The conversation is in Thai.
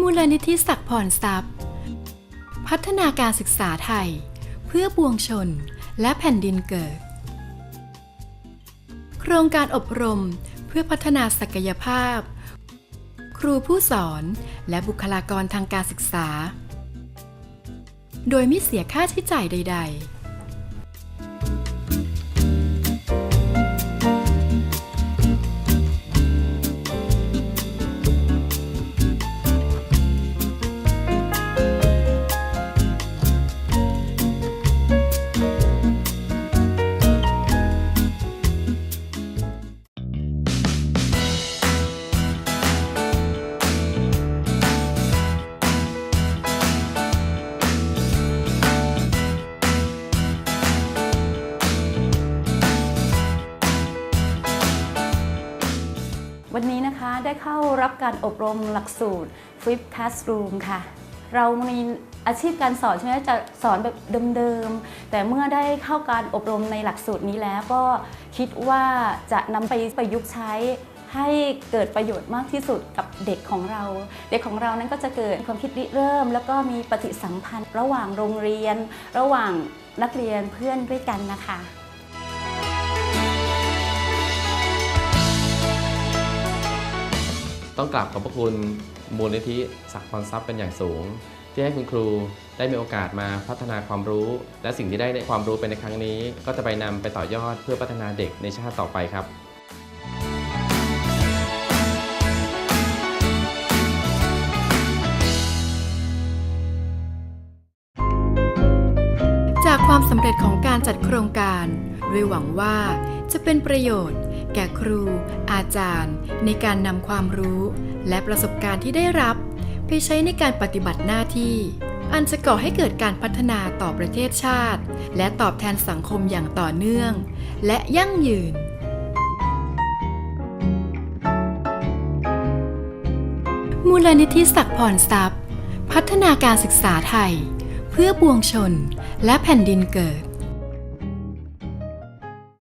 มูลนิธิศักพรทรัพย์ พัฒนาการศึกษาไทย เพื่อปวงชนและแผ่นดินเกิด โครงการอบรมเพื่อพัฒนาศักยภาพ ครูผู้สอนและบุคลากรทางการศึกษา โดยไม่เสียค่าใช้จ่ายใด ๆ วันนี้นะคะได้เข้ารับการอบรมหลักสูตร Flip Classroom ค่ะ เรามีอาชีพการสอนใช่ไหมจะสอนแบบเดิมๆ แต่เมื่อได้เข้าการอบรมในหลักสูตรนี้แล้วก็คิดว่าจะนำไปประยุกต์ใช้ให้เกิดประโยชน์มากที่สุดกับเด็กของเรา เด็กของเรานั้นก็จะเกิดความคิดริเริ่ม แล้วก็มีปฏิสัมพันธ์ ระหว่างโรงเรียน ระหว่างนักเรียนเพื่อนด้วยกันนะคะ ต้องกราบขอบพระคุณมูลนิธิศักพรทรัพย์เป็นอย่างสูง ที่ให้คุณครูได้มีโอกาสมาพัฒนาความรู้ และสิ่งที่ได้ในความรู้ไปในครั้งนี้ ก็จะไปนำไปต่อยอดเพื่อพัฒนาเด็กในชาติต่อไปครับจากความสำเร็จของการจัดโครงการ ด้วยหวังว่าจะเป็นประโยชน์ แก่ครู อาจารย์ ในการนำความรู้ และประสบการณ์ที่ได้รับ ไปใช้ในการปฏิบัติหน้าที่ อันจะก่อให้เกิดการพัฒนาต่อประเทศชาติ และตอบแทนสังคมอย่างต่อเนื่อง และยั่งยืนมูลนิธิศักพรทรัพย์ พัฒนาการศึกษาไทย เพื่อปวงชนและแผ่นดินเกิด